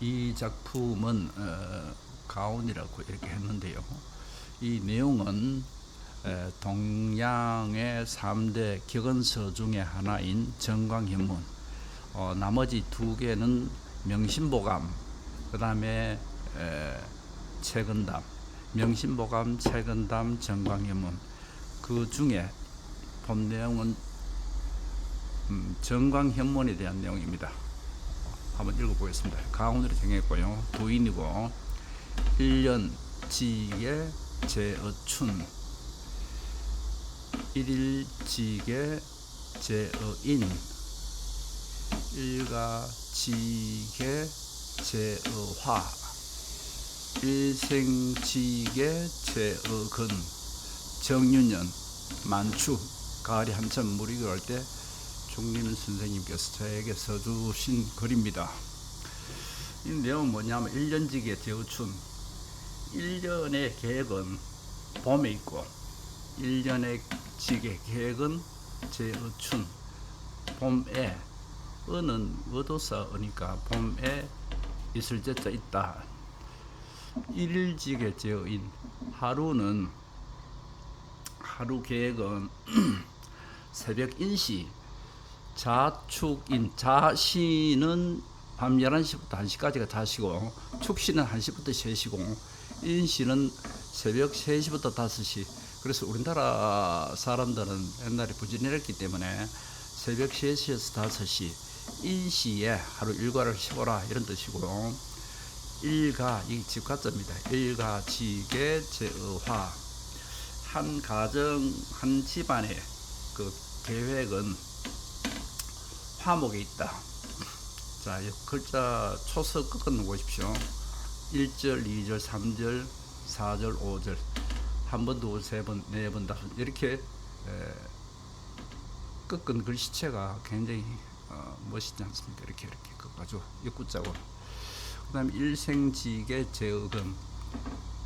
이 작품은 어, 가온이라고 이렇게 했는데요. 이 내용은 에, 동양의 3대 격언서 중에 하나인 정광현문 어, 나머지 두 개는 명심보감 그 다음에 채근담 명심보감 채근담 정광현문 그 중에 본 내용은 음, 정광현문에 대한 내용입니다. 한번 읽어보겠습니다. 가운데로 정했고요. 부인이고 1년 지의 제어춘 1일지계 제어인 일가지계 제어화 일생지계 제어근 정윤년 만추 가을이 한참 물이 들어올 때 종림 선생님께서 저에게 써주신 글입니다. 이 내용은 뭐냐면 1년지계 제어춘 1년의 계획은 봄에 있고 1년의 지계 계획은 제어춘 봄에 은은 의도사 어니까 봄에 있을 때자 있다. 일일지계 제어인 하루는 하루 계획은 새벽 인시 자축인 자시는 밤 11시부터 1시까지가 자시고 축시는 1시부터 3시고 인시는 새벽 3시부터 5시. 그래서 우리나라 사람들은 옛날에 부지런했기 때문에 새벽 3시에서 5시 인시에 하루 일과를 쉬어라 이런 뜻이고요 일가 이 집가자입니다. 일가 지계 제어화. 한 가정 한 집안의 그 계획은 화목에 있다. 자, 이 글자 초서 꺾어 보십시오. 1절, 2절, 3절, 4절, 5절. 한 번, 두 번, 세 번, 네 번, 다섯 번. 이렇게 에, 꺾은 글씨체가 굉장히 어, 멋있지 않습니까? 이렇게 이렇게 꺾어가지고 입구자고. 그 다음에 일생지계 제어금.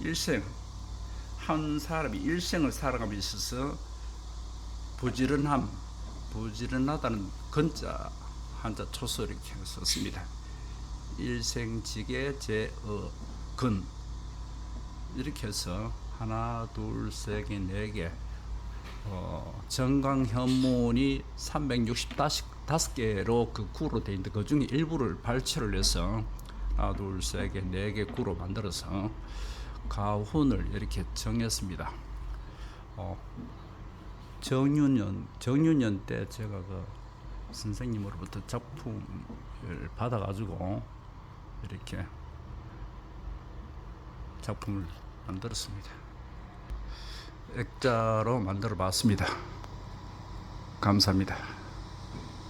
일생 한 사람이 일생을 있어서 부지런함, 부지런하다는 건자 한자 초서 이렇게 썼습니다. 일생지계 제어 근 이렇게 해서 하나, 둘, 세 개, 네 개. 어, 정강현문이 365개로 그 구로 되어 있는데 그 중에 일부를 발췌를 해서 하나, 둘, 세 개, 네개 구로 만들어서 가훈을 이렇게 정했습니다. 어, 정유년 정유년 때 제가 그 선생님으로부터 작품을 받아가지고 이렇게 작품을 만들었습니다. 액자로 만들어 봤습니다. 감사합니다.